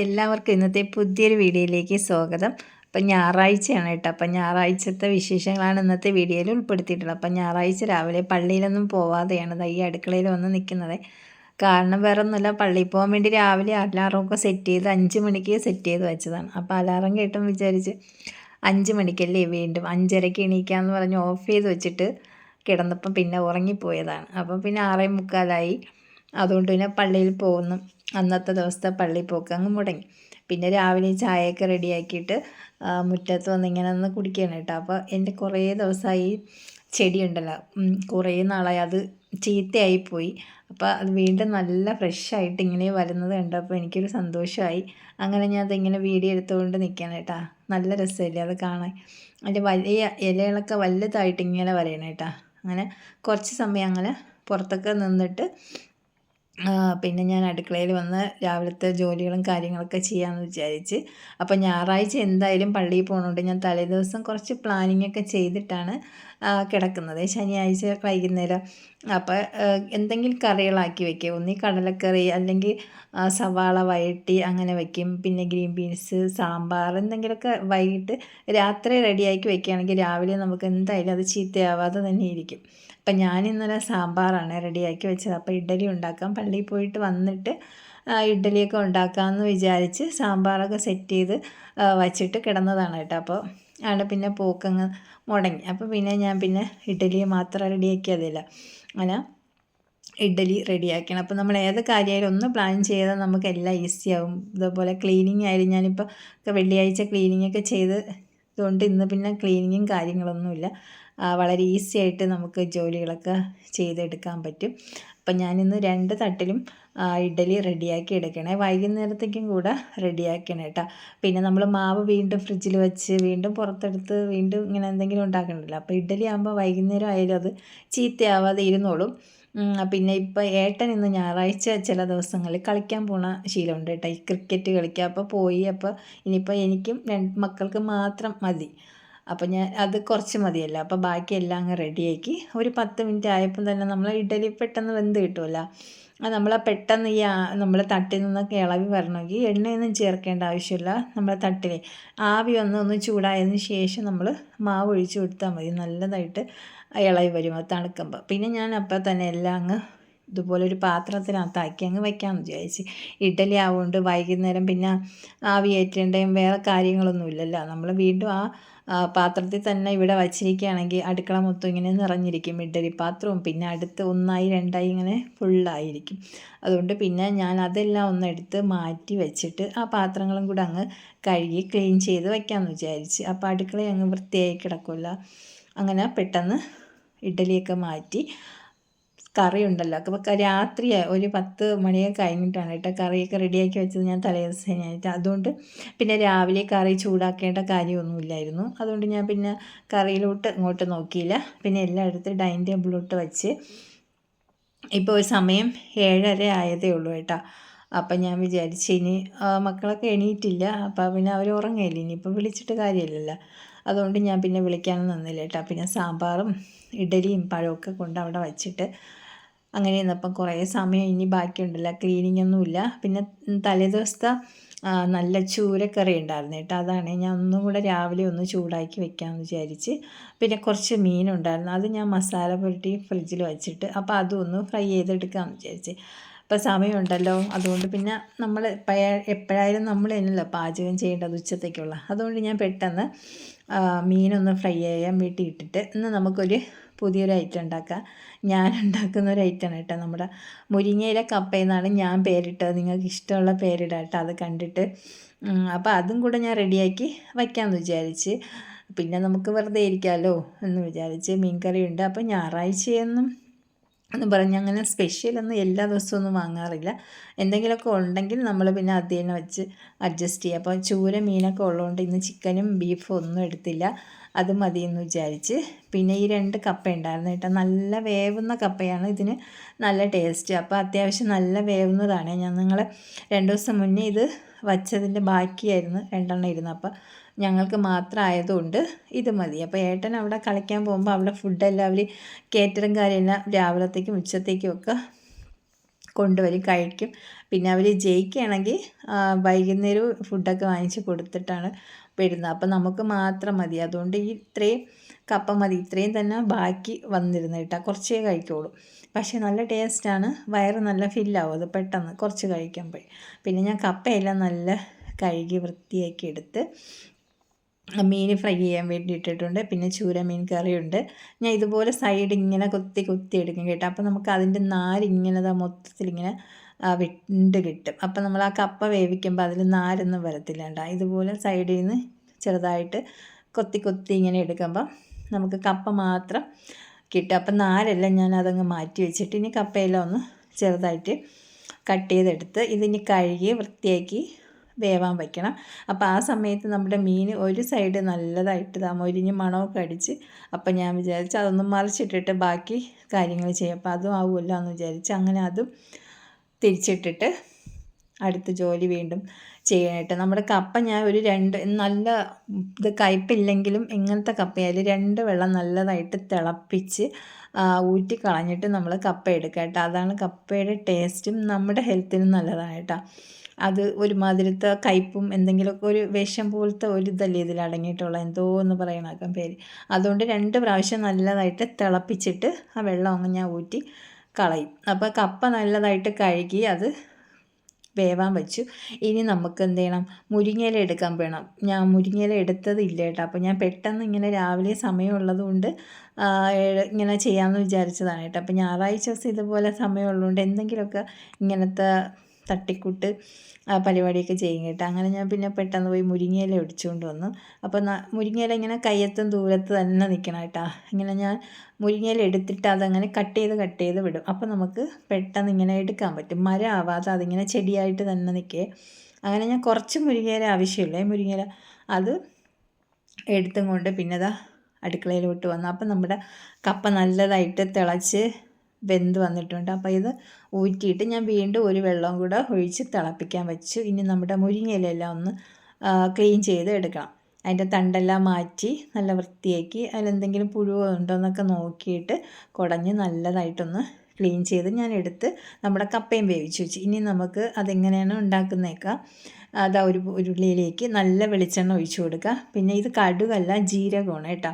എല്ലാവർക്കും ഇന്നത്തെ പുതിയൊരു വീഡിയോയിലേക്ക് സ്വാഗതം. അപ്പം ഞായറാഴ്ചയാണ് കേട്ടോ. അപ്പം ഞായറാഴ്ചത്തെ വിശേഷങ്ങളാണ് ഇന്നത്തെ വീഡിയോയിൽ ഉൾപ്പെടുത്തിയിട്ടുള്ളത്. അപ്പം ഞായറാഴ്ച രാവിലെ പള്ളിയിലൊന്നും പോവാതെയാണ് ഈ അടുക്കളയിൽ വന്ന് നിൽക്കുന്നത്. കാരണം വേറെ ഒന്നുമില്ല പള്ളിയിൽ പോകാൻ വേണ്ടി രാവിലെ അലാറമൊക്കെ സെറ്റ് ചെയ്ത് അഞ്ച് മണിക്ക് സെറ്റ് ചെയ്ത് വെച്ചതാണ്. അപ്പോൾ അലാറം കേട്ടും വിചാരിച്ച് അഞ്ച് മണിക്കല്ലേ വീണ്ടും അഞ്ചരയ്ക്ക് എണീക്കാമെന്ന് പറഞ്ഞ് ഓഫ് ചെയ്ത് വെച്ചിട്ട് കിടന്നപ്പം പിന്നെ ഉറങ്ങിപ്പോയതാണ്. അപ്പം പിന്നെ ആറേ മുക്കാലായി. അതുകൊണ്ട് പിന്നെ പള്ളിയിൽ പോകുന്നു. അന്നത്തെ ദിവസത്തെ പള്ളിപ്പോക്ക് അങ്ങ് മുടങ്ങി. പിന്നെ രാവിലെ ചായയൊക്കെ റെഡിയാക്കിയിട്ട് മുറ്റത്ത് വന്ന് ഇങ്ങനെ ഒന്ന് കുടിക്കുകയാണ് കേട്ടോ. അപ്പോൾ എന്റെ കുറേ ദിവസമായി ചെടിയുണ്ടല്ലോ. കുറേ നാളായി അത് ചീത്തയായിപ്പോയി. അപ്പോൾ അത് വീണ്ടും നല്ല ഫ്രഷായിട്ട് ഇങ്ങനെ വരുന്നത് കണ്ടപ്പോൾ എനിക്കൊരു സന്തോഷമായി. അങ്ങനെ ഞാൻ അതിങ്ങനെ വീഡിയോ എടുത്തുകൊണ്ട് നിൽക്കണം കേട്ടോ. നല്ല രസമല്ലേ അത് കാണാൻ. അതിന്റെ വലിയ ഇലകളൊക്കെ വലുതായിട്ട് ഇങ്ങനെ വരയണം കേട്ടാ. അങ്ങനെ കുറച്ച് സമയം അങ്ങനെ പുറത്തൊക്കെ നിന്നിട്ട് പിന്നെ ഞാൻ അടുക്കളയിൽ വന്ന് രാവിലത്തെ ജോലികളും കാര്യങ്ങളൊക്കെ ചെയ്യാമെന്ന് വിചാരിച്ച്. അപ്പോൾ ഞായറാഴ്ച എന്തായാലും പള്ളിയിൽ പോകുന്നുണ്ട് ഞാൻ തലേദിവസം കുറച്ച് പ്ലാനിങ് ഒക്കെ ചെയ്തിട്ടാണ് കിടക്കുന്നത്. ശനിയാഴ്ച വൈകുന്നേരം. അപ്പോൾ എന്തെങ്കിലും കറികളാക്കി വെക്കുക ഒന്നീ കടലക്കറി അല്ലെങ്കിൽ സവാള വഴട്ടി അങ്ങനെ വയ്ക്കും പിന്നെ ഗ്രീൻ ബീൻസ് സാമ്പാർ എന്തെങ്കിലുമൊക്കെ വൈകിട്ട് രാത്രി റെഡിയാക്കി വെക്കുകയാണെങ്കിൽ രാവിലെ നമുക്ക് എന്തായാലും അത് ചീത്തയാവാതെ തന്നെ ഇരിക്കും. അപ്പം ഞാൻ ഇന്നലെ സാമ്പാറാണ് റെഡിയാക്കി വെച്ചത്. അപ്പോൾ ഇഡലി ഉണ്ടാക്കാം. പള്ളിയിൽ പോയിട്ട് വന്നിട്ട് ഇഡ്ഡലിയൊക്കെ ഉണ്ടാക്കാമെന്ന് വിചാരിച്ച് സാമ്പാറൊക്കെ സെറ്റ് ചെയ്ത് വച്ചിട്ട് കിടന്നതാണ് കേട്ടോ. അപ്പോൾ ആണ് പിന്നെ പോക്കങ്ങ് മുടങ്ങി. അപ്പോൾ പിന്നെ ഞാൻ പിന്നെ ഇഡ്ഡലി മാത്രം റെഡിയാക്കിയതില്ല അങ്ങനെ ഇഡ്ഡലി റെഡിയാക്കണം. അപ്പോൾ നമ്മൾ ഏത് കാര്യമായാലും ഒന്ന് പ്ലാൻ ചെയ്താൽ എല്ലാം ആവും. ഇതുപോലെ ക്ലീനിങ് ആയാലും ഞാനിപ്പോൾ വെള്ളിയാഴ്ച ക്ലീനിങ് ഒക്കെ ചെയ്ത് അതുകൊണ്ട് ഇന്ന് പിന്നെ ക്ലീനിങ്ങും കാര്യങ്ങളൊന്നുമില്ല. വളരെ ഈസി ആയിട്ട് നമുക്ക് ജോലികളൊക്കെ ചെയ്തെടുക്കാൻ പറ്റും. അപ്പം ഞാനിന്ന് രണ്ട് തട്ടിലും ഇഡ്ഡലി റെഡിയാക്കി എടുക്കണേ. വൈകുന്നേരത്തേക്കും കൂടെ റെഡിയാക്കണം കേട്ടോ പിന്നെ നമ്മൾ മാവ് വീണ്ടും ഫ്രിഡ്ജിൽ വെച്ച് വീണ്ടും പുറത്തെടുത്ത് വീണ്ടും ഇങ്ങനെ എന്തെങ്കിലും ഉണ്ടാക്കണ്ടല്ലോ. അപ്പോൾ ഇഡ്ഡലി ആകുമ്പോൾ വൈകുന്നേരം ആയാലും അത് ചീത്തയാവാതെ ഇരുന്നോളും. പിന്നെ ഇപ്പോൾ ഏട്ടൻ ഇന്ന് ഞായറാഴ്ച ചില ദിവസങ്ങളിൽ കളിക്കാൻ പോണ ശീലമുണ്ട് കേട്ടോ ഈ ക്രിക്കറ്റ് കളിക്കുക അപ്പോൾ പോയി അപ്പോൾ ഇനിയിപ്പോൾ എനിക്കും രണ്ട് മക്കൾക്ക് മാത്രം മതി. അപ്പോൾ ഞാൻ അത് കുറച്ച് മതിയല്ലോ. അപ്പോൾ ബാക്കിയെല്ലാം അങ്ങ് റെഡിയാക്കി. ഒരു പത്ത് മിനിറ്റ് ആയപ്പോൾ തന്നെ നമ്മൾ ഇഡലി പെട്ടെന്ന് വെന്ത് കിട്ടുമല്ലോ അത് നമ്മൾ പെട്ടെന്ന് ഈ നമ്മൾ തട്ടിൽ നിന്നൊക്കെ ഇളവി വരണമെങ്കിൽ എണ്ണയൊന്നും ചേർക്കേണ്ട ആവശ്യമില്ല. നമ്മളെ തട്ടിൽ ആവി ഒന്ന് ഒന്ന് ചൂടായതിന് ശേഷം നമ്മൾ മാവ് ഒഴിച്ച് കൊടുത്താൽ മതി. നല്ലതായിട്ട് ഇളവി വരും അത് തണുക്കുമ്പോൾ പിന്നെ ഞാൻ അപ്പോൾ തന്നെ എല്ലാം അങ്ങ് ഇതുപോലെ ഒരു പാത്രത്തിനകത്താക്കി അങ്ങ് വയ്ക്കാമെന്ന് വിചാരിച്ച്. ഇഡലി ആവുകൊണ്ട് വൈകുന്നേരം പിന്നെ ആവി ഏറ്റേണ്ടയും വേറെ കാര്യങ്ങളൊന്നുമില്ലല്ലോ നമ്മൾ വീണ്ടും ആ പാത്രത്തിൽ തന്നെ ഇവിടെ വച്ചിരിക്കുകയാണെങ്കിൽ അടുക്കള മൊത്തം ഇങ്ങനെ നിറഞ്ഞിരിക്കും. ഇഡ്ഡലി പാത്രവും പിന്നെ അടുത്ത് ഒന്നായി രണ്ടായി ഇങ്ങനെ ഫുള്ളായിരിക്കും അതുകൊണ്ട് പിന്നെ ഞാൻ അതെല്ലാം ഒന്ന് എടുത്ത് മാറ്റി വെച്ചിട്ട് ആ പാത്രങ്ങളും കൂടെ അങ്ങ് കഴുകി ക്ലീൻ ചെയ്ത് വയ്ക്കാമെന്ന് വിചാരിച്ച്. അപ്പോൾ അടുക്കള അങ്ങ് വൃത്തിയായി കിടക്കില്ല അങ്ങനെ പെട്ടെന്ന് ഇഡ്ഡലിയൊക്കെ മാറ്റി കറി ഉണ്ടല്ലോ അപ്പോൾ രാത്രി ഒരു പത്ത് മണിയൊക്കെ കഴിഞ്ഞിട്ടാണ് കേട്ടോ കറിയൊക്കെ റെഡിയാക്കി വെച്ചത് ഞാൻ തലേ ദിവസമായിട്ട് അതുകൊണ്ട് പിന്നെ രാവിലെ കറി ചൂടാക്കേണ്ട കാര്യമൊന്നുമില്ലായിരുന്നു. അതുകൊണ്ട് ഞാൻ പിന്നെ കറിയിലോട്ട് ഇങ്ങോട്ട് നോക്കിയില്ല. പിന്നെ എല്ലായിടത്തും ഡൈനിങ് ടേബിളിലോട്ട് വെച്ച് ഇപ്പോൾ ഒരു സമയം ഏഴര ആയതേ ഉള്ളൂ കേട്ടോ. അപ്പം ഞാൻ വിചാരിച്ചു ഇനി മക്കളൊക്കെ എണീറ്റില്ല. അപ്പം പിന്നെ അവർ ഉറങ്ങിയില്ല. ഇനിയിപ്പോൾ വിളിച്ചിട്ട് കാര്യമില്ലല്ലോ. അതുകൊണ്ട് ഞാൻ പിന്നെ വിളിക്കാനും നിന്നില്ല കേട്ടോ. പിന്നെ സാമ്പാറും ഇഡലിയും പഴമൊക്കെ കൊണ്ട് അവിടെ വച്ചിട്ട് അങ്ങനെ ഇന്നപ്പം കുറേ സമയം ഇനി ബാക്കിയുണ്ടല്ല ക്ലീനിങ് ഒന്നുമില്ല പിന്നെ തലേദിവസത്തെ നല്ല ചൂരക്കറി ഉണ്ടായിരുന്നു കേട്ടോ. അതാണ് ഞാൻ ഒന്നും കൂടെ രാവിലെ ഒന്ന് ചൂടാക്കി വെക്കാമെന്ന് വിചാരിച്ച് പിന്നെ കുറച്ച് മീനുണ്ടായിരുന്നു അത് ഞാൻ മസാല പുരട്ടി ഫ്രിഡ്ജിൽ വെച്ചിട്ട് അപ്പോൾ അതും ഒന്ന് ഫ്രൈ ചെയ്തെടുക്കാമെന്ന് വിചാരിച്ച്. ഇപ്പോൾ സമയമുണ്ടല്ലോ. അതുകൊണ്ട് പിന്നെ നമ്മൾ എപ്പോഴായാലും നമ്മൾ തന്നെയല്ലോ പാചകം ചെയ്യേണ്ടത് ഉച്ചത്തേക്കുള്ള. അതുകൊണ്ട് ഞാൻ പെട്ടെന്ന് മീനൊന്ന് ഫ്രൈ ചെയ്യാൻ വീട്ടിൽ ഇട്ടിട്ട് ഇന്ന് നമുക്കൊരു പുതിയൊരു ഐറ്റം ഉണ്ടാക്കാം ഞാൻ ഉണ്ടാക്കുന്ന ഒരു ഐറ്റമാണ് കേട്ടോ നമ്മുടെ മുരിങ്ങയില കപ്പയെന്നാണ് ഞാൻ പേരിട്ടത്. നിങ്ങൾക്ക് ഇഷ്ടമുള്ള പേരിടാം കേട്ടോ അത് കണ്ടിട്ട്. അപ്പോൾ അതും കൂടെ ഞാൻ റെഡിയാക്കി വയ്ക്കാമെന്ന് വിചാരിച്ച്. പിന്നെ നമുക്ക് വെറുതെ ഇരിക്കാമല്ലോ എന്ന് വിചാരിച്ച് മീൻകറി ഉണ്ട്. അപ്പോൾ ഞായറാഴ്ചയൊന്നും എന്ന് പറഞ്ഞ് അങ്ങനെ സ്പെഷ്യലൊന്നും എല്ലാ ദിവസവും ഒന്നും വാങ്ങാറില്ല. എന്തെങ്കിലുമൊക്കെ ഉണ്ടെങ്കിൽ നമ്മൾ പിന്നെ അത് തന്നെ വെച്ച് അഡ്ജസ്റ്റ് ചെയ്യുക. അപ്പോൾ ചൂര മീനൊക്കെ ഉള്ളതുകൊണ്ട് ഇന്ന് ചിക്കനും ബീഫും ഒന്നും എടുത്തില്ല. അത് മതി എന്ന് വിചാരിച്ച് പിന്നെ ഈ രണ്ട് കപ്പ ഉണ്ടായിരുന്നു കേട്ടോ. നല്ല വേവുന്ന കപ്പയാണ്. ഇതിന് നല്ല ടേസ്റ്റ് അപ്പോൾ അത്യാവശ്യം നല്ല വേവുന്നതാണ്. ഞാൻ നിങ്ങൾ രണ്ട് ദിവസം മുന്നേ ഇത് വച്ചതിന്റെ ബാക്കിയായിരുന്നു രണ്ടെണ്ണം ഇരുന്നു. അപ്പോൾ ഞങ്ങൾക്ക് മാത്രം ആയതുകൊണ്ട് ഇത് മതി. അപ്പോൾ ഏട്ടൻ അവിടെ കളിക്കാൻ പോകുമ്പോൾ അവിടെ ഫുഡെല്ലാം അവർ കേറ്ററിംഗ് കാര്യമെല്ലാം രാവിലത്തേക്കും ഉച്ചത്തേക്കും ഒക്കെ കൊണ്ടുവരും കഴിക്കും. പിന്നെ അവർ ജയിക്കുകയാണെങ്കിൽ വൈകുന്നേരം ഫുഡൊക്കെ വാങ്ങിച്ച് കൊടുത്തിട്ടാണ് വരുന്നത് അപ്പം നമുക്ക് മാത്രം മതി. അതുകൊണ്ട് ഈ ഇത്രയും കപ്പ മതി. ഇത്രയും തന്നെ ബാക്കി വന്നിരുന്നു കേട്ടോ. കുറച്ചേ കഴിക്കുള്ളൂ. പക്ഷേ നല്ല ടേസ്റ്റാണ്. വയറ് നല്ല ഫില്ലാവും. അത് പെട്ടെന്ന് കുറച്ച് കഴിക്കുമ്പോൾ പിന്നെ ഞാൻ കപ്പയെല്ലാം നല്ല കഴുകി വൃത്തിയാക്കി എടുത്ത് മീൻ ഫ്രൈ ചെയ്യാൻ വേണ്ടി ഇട്ടിട്ടുണ്ട് പിന്നെ ചൂര മീൻ കറിയുണ്ട്. ഞാൻ ഇതുപോലെ സൈഡ് ഇങ്ങനെ കൊത്തി കൊത്തി എടുക്കും കേട്ടോ. അപ്പോൾ നമുക്ക് അതിന്റെ നാരിങ്ങനെ മൊത്തത്തിൽ ഇങ്ങനെ വിണ്ട് കിട്ടും. അപ്പോൾ നമ്മൾ ആ കപ്പ വേവിക്കുമ്പോൾ അതിൽ നാരൊന്നും വരത്തില്ല കേട്ടോ. ഇതുപോലെ സൈഡിൽ നിന്ന് ചെറുതായിട്ട് കൊത്തി കൊത്തി ഇങ്ങനെ എടുക്കുമ്പം നമുക്ക് കപ്പ മാത്രം കിട്ടും. അപ്പം നാരെല്ലാം ഞാൻ അതങ്ങ് മാറ്റി വെച്ചിട്ട് ഇനി കപ്പയെല്ലാം ഒന്ന് ചെറുതായിട്ട് കട്ട് ചെയ്തെടുത്ത് ഇതിനി കഴുകി വൃത്തിയാക്കി വേവാൻ വയ്ക്കണം. അപ്പോൾ ആ സമയത്ത് നമ്മുടെ മീൻ ഒരു സൈഡ് നല്ലതായിട്ട് താ മൊരിഞ്ഞ് മണമൊക്കെ അടിച്ച് അപ്പം ഞാൻ വിചാരിച്ച് അതൊന്ന് മറിച്ചിട്ടിട്ട് ബാക്കി കാര്യങ്ങൾ ചെയ്യാം. അപ്പോൾ അതും ആവുമല്ലോ എന്ന് വിചാരിച്ച് അങ്ങനെ അതും തിരിച്ചിട്ടിട്ട് അടുത്ത ജോലി വീണ്ടും ചെയ്യാനായിട്ട്. നമ്മുടെ കപ്പ ഞാൻ ഒരു രണ്ട് നല്ല ഇത് കയ്പില്ലെങ്കിലും ഇങ്ങനത്തെ കപ്പയായാലും രണ്ട് വെള്ളം നല്ലതായിട്ട് തിളപ്പിച്ച് ഊറ്റി കളഞ്ഞിട്ട് നമ്മൾ കപ്പ എടുക്കുക കേട്ടോ. അതാണ് കപ്പയുടെ ടേസ്റ്റും നമ്മുടെ ഹെൽത്തിനും നല്ലതാണ് കേട്ടോ. അത് ഒരുമാതിരത്തെ കയ്പും എന്തെങ്കിലുമൊക്കെ ഒരു വേഷം പോലത്തെ ഒരു ഇതല്ലേ ഇതിൽ അടങ്ങിയിട്ടുള്ള എന്തോ എന്ന് പറയണാക്കാൻ പേര്. അതുകൊണ്ട് രണ്ട് പ്രാവശ്യം നല്ലതായിട്ട് തിളപ്പിച്ചിട്ട് ആ വെള്ളം അങ്ങ് ഞാൻ ഊറ്റി കളയും. അപ്പോൾ കപ്പ നല്ലതായിട്ട് കഴുകി അത് വേവാൻ വെച്ചു. ഇനി നമുക്ക് എന്ത് ചെയ്യണം? മുരിങ്ങയില എടുക്കാൻ വേണം ഞാൻ മുരിങ്ങയില എടുത്തതില്ല കേട്ടോ. അപ്പോൾ ഞാൻ പെട്ടെന്ന് ഇങ്ങനെ രാവിലെ സമയമുള്ളത് കൊണ്ട് ഇങ്ങനെ ചെയ്യാമെന്ന് വിചാരിച്ചതാണ് കേട്ടോ. അപ്പോൾ ഞായറാഴ്ച ദിവസം ഇതുപോലെ സമയമുള്ളതുകൊണ്ട് എന്തെങ്കിലുമൊക്കെ ഇങ്ങനത്തെ തട്ടിക്കൂട്ട് പരിപാടിയൊക്കെ ചെയ്യും കേട്ടോ അങ്ങനെ ഞാൻ പിന്നെ പെട്ടെന്ന് പോയി മുരിങ്ങയില ഒടിച്ചുകൊണ്ട് വന്നു. അപ്പോൾ മുരിങ്ങയില ഇങ്ങനെ കയ്യത്തും ദൂരത്ത് തന്നെ നിൽക്കണം കേട്ടോ. ഇങ്ങനെ ഞാൻ മുരിങ്ങയില എടുത്തിട്ട് അതങ്ങനെ കട്ട് ചെയ്ത് കട്ട് ചെയ്ത് വിടും. അപ്പോൾ നമുക്ക് പെട്ടെന്ന് ഇങ്ങനെ എടുക്കാൻ പറ്റും. മരം ആവാതെ അതിങ്ങനെ ചെടിയായിട്ട് തന്നെ നിൽക്കേ അങ്ങനെ ഞാൻ കുറച്ച് മുരിങ്ങയില ആവശ്യമില്ലേ. മുരിങ്ങയില അത് എടുത്തും കൊണ്ട് പിന്നെ അതാ അടുക്കളയിലോട്ട് വന്നു. അപ്പം നമ്മുടെ കപ്പ നല്ലതായിട്ട് തിളച്ച് വെന്ത് വന്നിട്ടുണ്ട്. അപ്പോൾ ഇത് ഊറ്റിയിട്ട് ഞാൻ വീണ്ടും ഒരു വെള്ളം കൂടെ ഒഴിച്ച് തിളപ്പിക്കാൻ വെച്ചു. ഇനി നമ്മുടെ മുരിങ്ങയിലെല്ലാം ഒന്ന് ക്ലീൻ ചെയ്ത് എടുക്കണം. അതിന്റെ തണ്ടെല്ലാം മാറ്റി നല്ല വൃത്തിയാക്കി അതിലെന്തെങ്കിലും പുഴുവോ ഉണ്ടോ എന്നൊക്കെ നോക്കിയിട്ട് കുടഞ്ഞ് നല്ലതായിട്ടൊന്ന് ക്ലീൻ ചെയ്ത് ഞാൻ എടുത്ത് നമ്മുടെ കപ്പയും വേവിച്ച് വെച്ചു. ഇനി നമുക്ക് അതെങ്ങനെയാണ് ഉണ്ടാക്കുന്നേക്കുക അതാ ഒരു ഉരുളിയിലേക്ക് നല്ല വെളിച്ചെണ്ണ ഒഴിച്ചു കൊടുക്കുക. പിന്നെ ഇത് കടുകല്ല ജീരകമാണ് കേട്ടോ.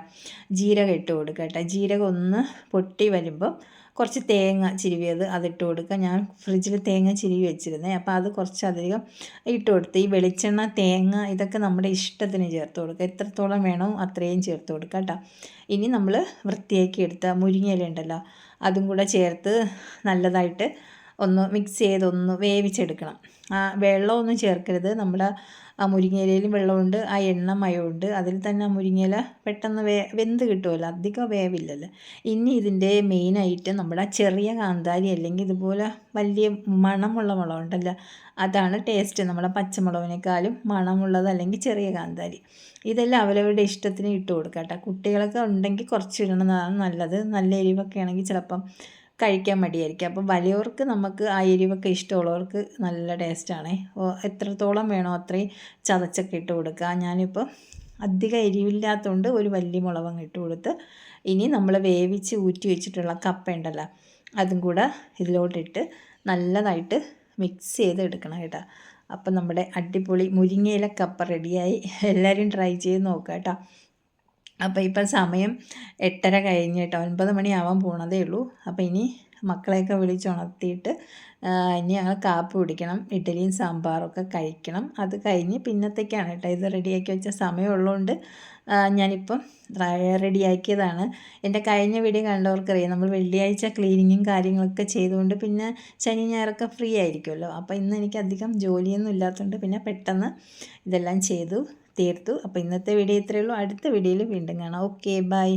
ജീരകം ഇട്ട് കൊടുക്കുക കേട്ടോ. ജീരകം ഒന്ന് പൊട്ടി വരുമ്പോൾ കുറച്ച് തേങ്ങ ചിരുവിയത് അതിട്ട് കൊടുക്കുക. ഞാൻ ഫ്രിഡ്ജിൽ തേങ്ങ ചിരുവി വെച്ചിരുന്നേ. അപ്പോൾ അത് കുറച്ചധികം ഇട്ട് കൊടുത്ത് ഈ വെളിച്ചെണ്ണ തേങ്ങ ഇതൊക്കെ നമ്മുടെ ഇഷ്ടത്തിന് ചേർത്ത് കൊടുക്കുക. എത്രത്തോളം വേണോ അത്രയും ചേർത്ത് കൊടുക്കുക കേട്ടോ. ഇനി നമ്മൾ വൃത്തിയാക്കി എടുത്ത മുരിങ്ങയില ഉണ്ടല്ലോ അതും കൂടെ ചേർത്ത് നല്ലതായിട്ട് ഒന്ന് മിക്സ് ചെയ്തൊന്ന് വേവിച്ചെടുക്കണം. ആ വെള്ളമൊന്നും ചേർക്കരുത്. നമ്മുടെ ആ മുരിങ്ങയിലയിലും വെള്ളമുണ്ട് ആ എണ്ണ മയമുണ്ട്. അതിൽ തന്നെ ആ മുരിങ്ങയില പെട്ടെന്ന് വേ വെന്ത് കിട്ടുമല്ലോ അധികം വേവില്ലല്ലോ. ഇനി ഇതിന്റെ മെയിനായിട്ട് നമ്മുടെ ചെറിയ കാന്താരി അല്ലെങ്കിൽ ഇതുപോലെ വലിയ മണമുള്ള മുളക് ഉണ്ടല്ലോ അതാണ് ടേസ്റ്റ് നമ്മുടെ പച്ചമുളകിനേക്കാളും മണമുള്ളത് അല്ലെങ്കിൽ ചെറിയ കാന്താരി. ഇതെല്ലാം അവരവരുടെ ഇഷ്ടത്തിന് ഇട്ട് കൊടുക്കാം കേട്ടോ. കുട്ടികളൊക്കെ ഉണ്ടെങ്കിൽ കുറച്ച് ഇടണതാണ് നല്ലത്. നല്ല എരിവൊക്കെ ആണെങ്കിൽ ചിലപ്പം കഴിക്കാൻ മടിയായിരിക്കും. അപ്പോൾ വലിയവർക്ക് നമുക്ക് ആ എരിവൊക്കെ ഇഷ്ടമുള്ളവർക്ക് നല്ല ടേസ്റ്റാണ്. എത്രത്തോളം വേണോ അത്രയും ചതച്ചൊക്കെ ഇട്ട് കൊടുക്കുക. ഞാനിപ്പോൾ അധികം എരിവില്ലാത്തതുകൊണ്ട് ഒരു വലിയ മുളക് ഇട്ട് കൊടുത്ത് ഇനി നമ്മൾ വേവിച്ച് ഊറ്റി വെച്ചിട്ടുള്ള കപ്പ ഉണ്ടല്ലോ അതും കൂടെ ഇതിലോട്ടിട്ട് നല്ലതായിട്ട് മിക്സ് ചെയ്ത് എടുക്കണം കേട്ടോ. അപ്പം നമ്മുടെ അടിപൊളി മുരിങ്ങയില കപ്പ റെഡിയായി എല്ലാവരും ട്രൈ ചെയ്ത് നോക്കാം കേട്ടോ. അപ്പോൾ ഇപ്പം സമയം എട്ടര കഴിഞ്ഞ് കേട്ടോ ഒൻപത് മണിയാവാൻ പോണതേ ഉള്ളൂ. അപ്പോൾ ഇനി മക്കളെയൊക്കെ വിളിച്ചുണർത്തിയിട്ട് ഇനി ഞങ്ങൾ കാപ്പി കുടിക്കണം ഇഡ്ഡലിയും സാമ്പാറൊക്കെ കഴിക്കണം. അത് കഴിഞ്ഞ് പിന്നത്തേക്കാണ് കേട്ടോ ഇത് റെഡിയാക്കി വെച്ച സമയമുള്ളതുകൊണ്ട് ഞാനിപ്പം റെഡിയാക്കിയതാണ്. എന്റെ കഴിഞ്ഞ വീഡിയോ കണ്ടവർക്കറിയാം നമ്മൾ വെള്ളിയാഴ്ച ക്ലീനിങ്ങും കാര്യങ്ങളൊക്കെ ചെയ്തുകൊണ്ട് പിന്നെ ശനി ഞായറൊക്കെ ഫ്രീ ആയിരിക്കുമല്ലോ. അപ്പോൾ ഇന്ന് എനിക്ക് അധികം ജോലിയൊന്നും ഇല്ലാത്തതുകൊണ്ട് പിന്നെ പെട്ടെന്ന് ഇതെല്ലാം ചെയ്തു. തീർത്തു അപ്പോൾ ഇന്നത്തെ വീഡിയോ ഇത്രയേ ഉള്ളൂ. അടുത്ത വീഡിയോയിൽ വീണ്ടും കാണാം. Okay bye